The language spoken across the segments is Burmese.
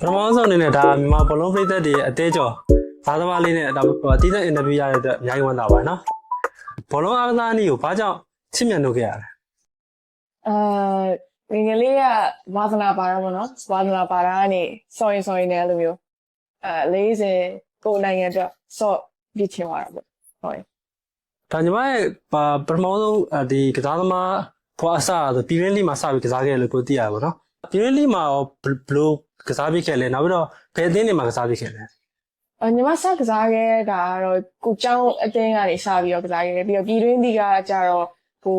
ပထမဆုံးအနေနဲ့ဒါမြန်မာဘောလုံးပရိသတ်တွေရဲ့အသေးကျော်သားသမားလေးနဲ့ဒါဟိုအတိအကျအင်တာဗျူးရတဲ့အတွက်အများကြီးဝမ်းသာပါတယ်နော်ဘောလုံးအားကစားနည်းကိုဘာကြောင့်ချစ်မြတ်လို့ခဲ့ရလဲအာငယ်ငယ်လေးကဝါသနာပါတာပေါ့နော်ဝါသနာပါတာကနေစော်ရင်စော်ရင်လည်းအဲ့လိုမျိုးအဲ40ကိုယ်နိုင်ငံအတွက်စော့ပြစ်ချင်သွားတာပေါ့ဟုတ်ရင်ဒါညီမရဲ့ပါပထမဆုံးအဒီကစားသမားဘွားအစဆိုပြည်ရင်းလိမှာစပြီးကစားခဲ့တယ်လို့ကိုသိရတယ်ပေါ့နော်ပြည်ရင်းလိမှာရောဘယ်ဘလို့ ကစားပြီးခဲ့လဲနောက်ပြီးတော့ဘယ်အသင်းတွေမှာကစားပြီးခဲ့လဲအညီမစကစားခဲ့တာကတော့ကိုကျောင်းအတင်းကနေစပြီးတော့ကစားခဲ့တယ်ပြီးတော့ပြည်တွင်းဒီကကြတော့ဟို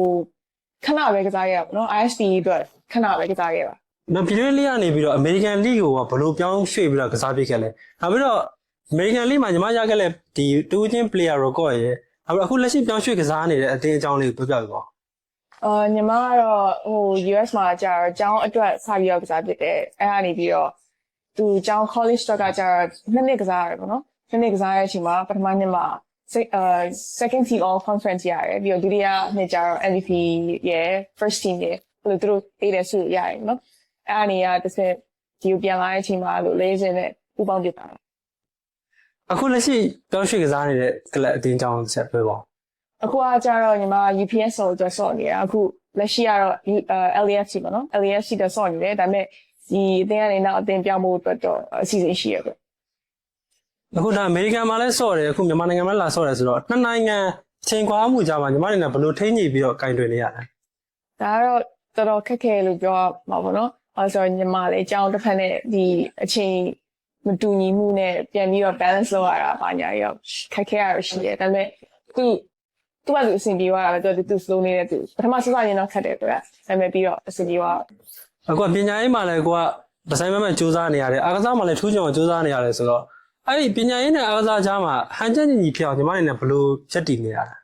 ခဏပဲကစားခဲ့တာပေါ့နော် ISP အတွက်ခဏပဲကစားခဲ့ပါနောက်ပြည်ရင်းလိကနေပြီးတော့အမေရိကန်လိကိုကဘလို့ပြောင်းရွှေ့ပြီးတော့ကစားပြီးခဲ့လဲနောက်ပြီးတော့အမေရိကန်လိမှာညီမရခဲ့လဲဒီတူးချင်း player record ရဲ့နောက်ပြီးအခုလက်ရှိပြောင်းရွှေ့ကစားနေတဲ့အသင်းအကြောင်းလေးကိုပြောပြပေးပါဦး အာညီမကတော့ဟို US မှာကြတော့ကျောင်းအတွက်စပြီးတော့ကစားဖြစ်တယ်အဲ့ဒါနေပြီးတော့သူကျောင်း college တော့ကကြတော့နှစ်နှစ်ကစားရတယ်ပေါ့နော်နှစ်နှစ်ကစားရတဲ့အချိန်မှာပထမနှစ်မှာ se- အာ second team all conference ရတယ်ပြီးတော့ဒုတိယနှစ်ကျတော့ MVP ရယ် first team ရယ်ဘယ်လိုသူတို့ပေးတယ်ဆိုရတယ်နော်အဲ့ဒါနေရတစ်ဆက်ဒီကိုပြန်လာတဲ့အချိန်မှာလို့လေးစင်းနဲ့ပူပေါင်းပြတာအခုလက်ရှိပြောင်းရွှေ့ကစားနေတဲ့ကလပ်အသင်းအကြောင်းဆက်ပြောပါဦး အခုကကြတော့ညီမ UPS ဆိုတော့ဆော့နေတာအခုလက်ရှိကတော့ LAFC ပေါ့နော် LAFC တော့ဆော့နေတယ်ဒါပေမဲ့ဒီအသင်းကနေနောက်အသင်းပြောင်းဖို့အတွက်တော့အစီအစဉ်ရှိရပဲအခုဒါအမေရိကန်မှာလည်းဆော့တယ်အခုမြန်မာနိုင်ငံမှာလည်းလာဆော့တယ်ဆိုတော့နှစ်နိုင်ငံချိန်ခွာမှုကြားမှာညီမအနေနဲ့ဘယ်လိုထိန်းညှိပြီးတော့ကင်တွယ်နေရလဲဒါကတော့တော်တော်ခက်ခဲလို့ပြောရမှာပေါ့နော်အဲဆိုတော့ညီမလည်းအကြောင်းတစ်ဖက်နဲ့ဒီအချိန်မတူညီမှုနဲ့ပြန်ပြီးတော့ balance လုပ်ရတာပါညာရောခက်ခဲရရှိတယ်ဒါပေမဲ့သူ သူကသူအဆင်ပြေသွားတာပဲသူကသူ slow နေတဲ့သူပထမစစချင်းတော့ခက်တယ်သူကဒါပေမဲ့ပြီးတော့အဆင်ပြေသွားတာအခုကပညာရေးမှာလည်းကိုကဒီဇိုင်းမဲ့မဲ့စူးစမ်းနေရတယ်အားကစားမှာလည်းထူးချွန်အောင်စူးစမ်းနေရတယ်ဆိုတော့အဲ့ဒီပညာရေးနဲ့အားကစားကြားမှာဟန်ချက်ညီညီဖြစ်အောင်ညီမအနေနဲ့ဘယ်လိုချက်တည်နေရလဲ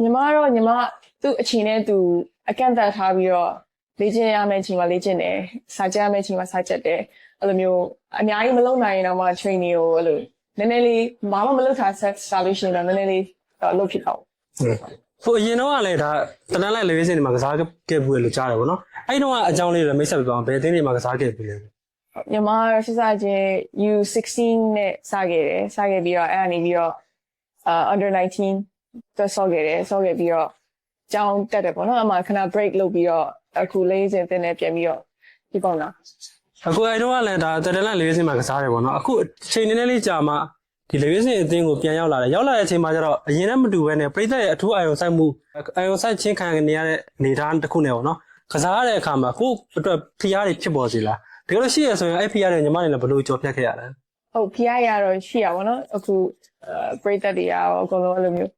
ညီမတော့ညီမသူ့အချိန်နဲ့သူအကန့်အသတ်ထားပြီးတော့လေ့ကျင့်ရမယ့်အချိန်မှာလေ့ကျင့်တယ်စာကြရမယ့်အချိန်မှာစာကြက်တယ်အဲ့လိုမျိုးအများကြီးမလုပ်နိုင်ရင်တော့မှ training ကိုအဲ့လိုနည်းနည်းလေးဘာမှမလုပ်ထားဆက်စားလို့ရှိရင်တော့နည်းနည်းလေးတော့လုပ်ဖြစ်တော့ ဟိုအရင်တော့ကလည်းဒါတနန်းလိုက်လေဝေးစင်တွေမှာကစားခဲ့ဘူးလို့ကြားတယ်ဗောနော်အဲ့ဒီတော့ကအကြောင်းလေးတွေမိတ်ဆက်ပြပါအောင်ဘယ်အသင်းတွေမှာကစားခဲ့ပြီလဲညီမတော့ဆက်စားချင်း U16 နဲ့စခဲ့တယ်စခဲ့ပြီးတော့အဲ့ဒါနေပြီးတော့အာ under 19တော့ဆော့ခဲ့တယ်ဆော့ခဲ့ပြီးတော့ကျောင်းတက်တယ်ပေါ့နော်အမှခဏ break လုပ်ပြီးတော့အခုလေးစင်တင်နေပြန်ပြီးတော့ဒီပေါ့နော်အခုအဲ့တော့ကလည်းဒါတနန်းလိုက်လေဝေးစင်မှာကစားတယ်ဗောနော်အခုအချိန်နည်းနည်းလေးကြာမှ ဒီလေဝေးစင်အသင်းကိုပြန်ရောက်လာတယ်ရောက်လာတဲ့အချိန်မှာကျတော့အရင်နဲ့မတူဘဲနဲ့ပြိသက်ရဲ့အထူးအာရုံစိုက်မှုအာရုံစိုက်ချင်းခံနေရတဲ့အနေအထားတစ်ခုနဲ့ဗောနော်ကစားရတဲ့အခါမှာကိုယ့်အတွက်ဖိအားတွေဖြစ်ပေါ်စေလားတကယ်လို့ရှိရဆိုရင်အဲ့ဖိအားတွေညီမအနေနဲ့ဘယ်လိုကြော်ဖြတ်ခဲ့ရလဲဟုတ်ဖျားရတော့ရှိရပါတော့အခုအဲပရိသတ်တွေရောအကုန်လုံးအဲ့လိုမျိုး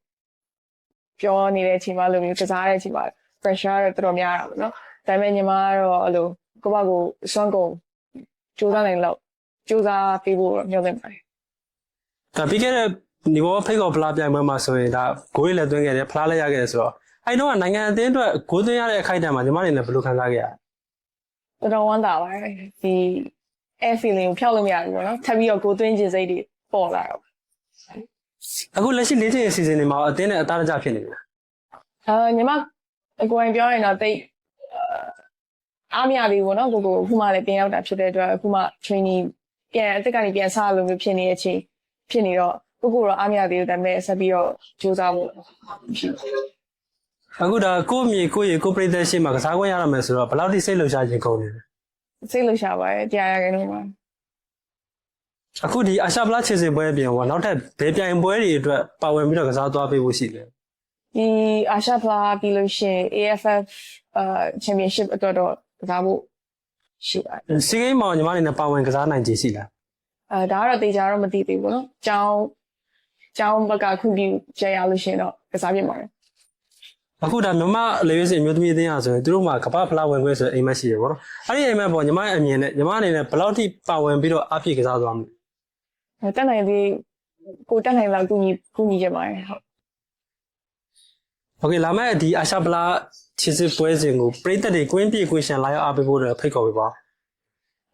ပြောနေတဲ့အချိန်မှာအဲ့လိုမျိုးကစားတဲ့အချိန်မှာ pressure တော့တော်တော်များတာပေါ့နော်ဒါပေမဲ့ညီမကတော့အဲ့လိုကိုယ့်ဘက်ကိုစွမ်းကုန်စူးစမ်းနိုင်လို့စူးစမ်းပေးဖို့တော့မျှော်လင့်ပါတယ် ဒါပြီးခဲ့တဲ့ဒီဘောဖိတ်ကောဖလားပြိုင်ပွဲမှာဆိုရင်ဒါဂိုးတွေလည်းသွင်းခဲ့တယ်ဖလားလည်းရခဲ့တယ်ဆိုတော့အဲ့တော့ကနိုင်ငံအသင်းအတွက်ဂိုးသွင်းရတဲ့အခိုက်အတန့်မှာညီမအနေနဲ့ဘယ်လိုခံစားခဲ့ရလဲတော်တော်ဝမ်းသာပါတယ်ဒီ air feeling ကိုဖျောက်လို့မရဘူးပေါ့နော်ထပ်ပြီးတော့ကိုယ်သွင်းခြင်းစိတ်တွေပေါ်လာတော့အခုလက်ရှိလေးချိန်အစီအစဉ်တွေမှာအသင်းနဲ့အသားတကျဖြစ်နေပြီလားအာညီမအကိုရင်ပြောရင်တော့တိတ်အားမရသေးဘူးပေါ့နော်ကိုကိုအခုမှလည်းပြန်ရောက်တာဖြစ်တဲ့အတွက်အခုမှ training ပြန်အသက်ကနေပြန်စားလို့မျိုးဖြစ်နေတဲ့အချိန် ဖြစ်နေတော့ကိုကိုတော့အားမရသေးဘူးဒါပေမဲ့ဆက်ပြီးတော့ကြိုးစားဖို့ရှိတယ်အခုဒါကိုယ့်အမြေကိုယ့်ရေကိုယ့်ပြည်သက်ရှိမှာကစားခွင့်ရရမယ်ဆိုတော့ဘယ်လောက်ထိစိတ်လှုပ်ရှားခြင်းကုန်နေလဲစိတ်လှရှာပါတယ်တရားရခဲ့လို့ပါအခုဒီအာရှဖလားခြေစင်ပွဲအပြင်ဟောနောက်ထပ်ဘယ်ပြိုင်ပွဲတွေအတွက်ပါဝင်ပြီးတော့ကစားသွားပေးဖို့ရှိလဲဒီအာရှဖလားပြီးလို့ရှိရင် AFF အာ championship အတွက်တော့ကစားဖို့ရှိပါတယ်စီဂိမ်းမှာညီမအနေနဲ့ပါဝင်ကစားနိုင်ခြေရှိလား အဲဒါကတော့တေချာတော့မသိသေးဘူးပေါ့နော်။ကျောင်းကျောင်းဘက်ကခွင့်ပြုချက်ရလို့ရှိရင်တော့ကစားပြမှာတယ် အခုဒါမြန်မာလေရွေးစင်အမျိုးသမီးအသင်းအားဆိုရင်သူတို့မှာကမ္ဘာဖလားဝင်ခွင့်ဆိုတဲ့အိမ်မက်ရှိရပေါ့နော်အဲ့ဒီအိမ်မက်ပေါ်ညီမရဲ့အမြင်နဲ့ညီမအနေနဲ့ဘယ်လောက်ထိပါဝင်ပြီးတော့အပြည့်ကစားသွားမလဲ ။အဲတက်နိုင်သေးကိုတက်နိုင်လောက်ကူညီကူညီချက်ပါတယ်ဟုတ် โอเคလာမယ့်ဒီအာရှဖလားခြေစစ်ပွဲစဉ်ကိုပြည်သက်တွေကွင်းပြေကွင်းရှန်လာရောက်အားပေးဖို့တော့ဖိတ်ခေါ်ပေးပါ ။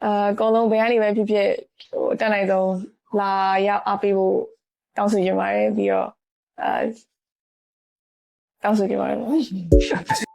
အဲအကုန်လုံးဘယ်ကနေပဲဖြစ်ဖြစ်ဟိုတက်နိုင်ဆုံးလာရောက်အားပေးဖို့တောင်းဆိုချင်ပါတယ်ပြီးတော့အဲတောင်းဆိုချင်ပါတယ်